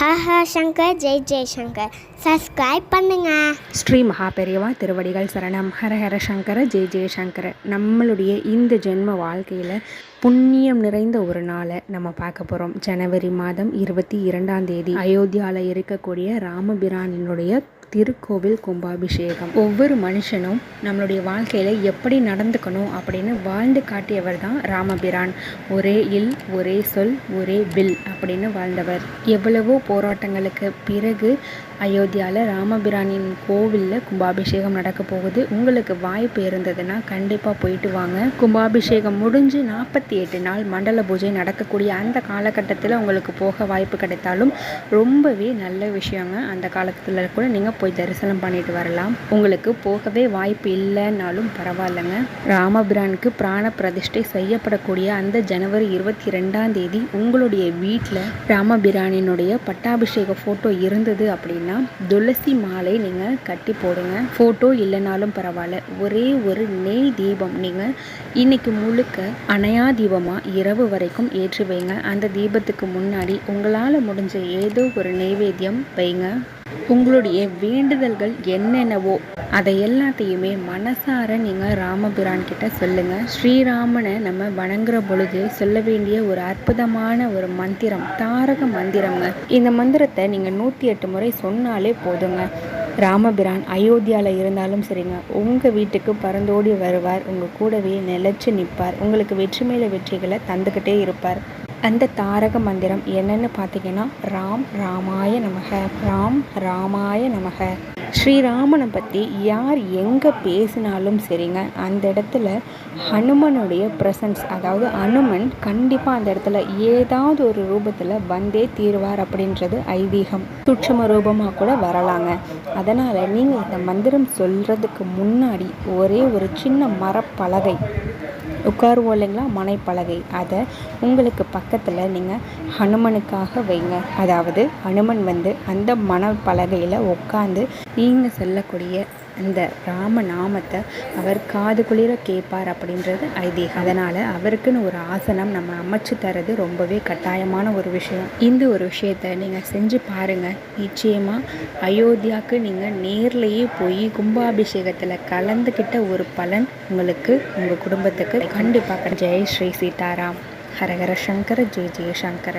Haha Shankar Jai Jaishankar subscribe பண்ணுங்க. ஸ்ரீ மகாபெரியவா திருவடிகள் சரணம். ஹர ஹர சங்கர ஜெய் ஜெயசங்கர நம்மளுடைய இந்த ஜென்ம வாழ்க்கையில் புண்ணியம் நிறைந்த ஒரு நாளை நம்ம பார்க்க போகிறோம் ஜனவரி மாதம் இருபத்தி இரண்டாம் தேதி. அயோத்தியாவில் இருக்கக்கூடிய ராமபிரானினுடைய திருக்கோவில் கும்பாபிஷேகம். ஒவ்வொரு மனுஷனும் நம்மளுடைய வாழ்க்கையில் எப்படி நடந்துக்கணும் அப்படின்னு வாழ்ந்து காட்டியவர் தான் ராமபிரான். ஒரே இல் ஒரே சொல் ஒரே வில் அப்படின்னு வாழ்ந்தவர். எவ்வளவோ போராட்டங்களுக்கு பிறகு அயோத்தியாவில் ராமபிரானின் கோவிலில் கும்பாபிஷேகம் நடக்க போகுது. உங்களுக்கு வாய்ப்பு இருந்ததுன்னா கண்டிப்பாக போயிட்டு வாங்க. கும்பாபிஷேகம் முடிஞ்சு நாற்பத்தி எட்டு நாள் மண்டல பூஜை நடக்கக்கூடிய அந்த காலகட்டத்தில் உங்களுக்கு போக வாய்ப்பு கிடைத்தாலும் ரொம்பவே நல்ல விஷயங்க. அந்த காலத்தில் கூட நீங்கள் போய் தரிசனம் பண்ணிட்டு வரலாம். உங்களுக்கு போகவே வாய்ப்பு இல்லைன்னாலும் பரவாயில்லைங்க. ராமபிரானுக்கு பிராண பிரதிஷ்டை செய்யப்படக்கூடிய அந்த ஜனவரி இருபத்தி ரெண்டாம் தேதி உங்களுடைய வீட்டில் ராமபிரானினுடைய பட்டாபிஷேக ஃபோட்டோ இருந்தது அப்படின்னா துளசி மாலை நீங்கள் கட்டி போடுங்க. ஃபோட்டோ இல்லைனாலும் பரவாயில்ல. ஒரே ஒரு நெய் தீபம் நீங்கள் இன்னைக்கு முழுக்க அணையா தீபமாக இரவு வரைக்கும் ஏற்றி வைங்க. அந்த தீபத்துக்கு முன்னாடி உங்களால் முடிஞ்ச ஏதோ ஒரு நெய்வேத்தியம் வைங்க. உங்களுடைய வேண்டுதல்கள் என்னென்னவோ அதை எல்லாத்தையுமே மனசார நீங்கள் ராமபிரான் கிட்ட சொல்லுங்கள் ஸ்ரீராமனை நம்ம வணங்குற பொழுது சொல்ல வேண்டிய ஒரு அற்புதமான ஒரு மந்திரம் தாரக மந்திரம்ங்க இந்த மந்திரத்தை நீங்கள் நூற்றி எட்டு முறை சொன்னாலே போதுங்க. ராமபிரான் அயோத்தியாவில் இருந்தாலும் சரிங்க. உங்கள் வீட்டுக்கு பறந்தோடி வருவார். உங்கள் கூடவே நிலச்சி நிற்பார். உங்களுக்கு வெற்றி மேலே வெற்றிகளை தந்துக்கிட்டே இருப்பார். அந்த தாரக மந்திரம் என்னன்னு பார்த்தீங்கன்னா ராம் ராமாய நமக ராம் ராமாய நமக. ஸ்ரீராமனை பற்றி யார் எங்கே பேசினாலும் சரிங்க அந்த இடத்துல ஹனுமனுடைய ப்ரெசன்ஸ் அதாவது அனுமன் கண்டிப்பாக அந்த இடத்துல ஏதாவது ஒரு ரூபத்தில் வந்தே தீர்வார் அப்படின்றது ஐதீகம். சூட்சம ரூபமாக கூட வரலாங்க. அதனால் நீங்கள் இந்த மந்திரம் சொல்கிறதுக்கு முன்னாடி ஒரே ஒரு சின்ன மரப்பலகை உட்காருவோம் இல்லைங்களா? மனைப்பலகை. அதை உங்களுக்கு பக்கத்தில் நீங்கள் ஹனுமனுக்காக வைங்க. அதாவது ஹனுமன் வந்து அந்த மணப்பலகையில் உட்காந்து நீங்கள் சொல்லக்கூடிய அந்த ராம நாமத்தை அவர் காது குளிர கேட்பார் அப்படின்றது ஐதீகம். அதனால் அவருக்குன்னு ஒரு ஆசனம் நம்ம அமைச்சு தரது ரொம்பவே கட்டாயமான ஒரு விஷயம். இந்த ஒரு விஷயத்தை நீங்கள் செஞ்சு பாருங்கள் நிச்சயமாக அயோத்தியாவுக்கு நீங்கள் நேர்லேயே போய் கும்பாபிஷேகத்தில் கலந்துக்கிட்ட ஒரு பலன் உங்களுக்கு உங்கள் குடும்பத்துக்கு கண்டிப்பாக ஜெய் ஸ்ரீ சீதாராம். ஹரஹர சங்கர ஜெய் ஜெய சங்கர.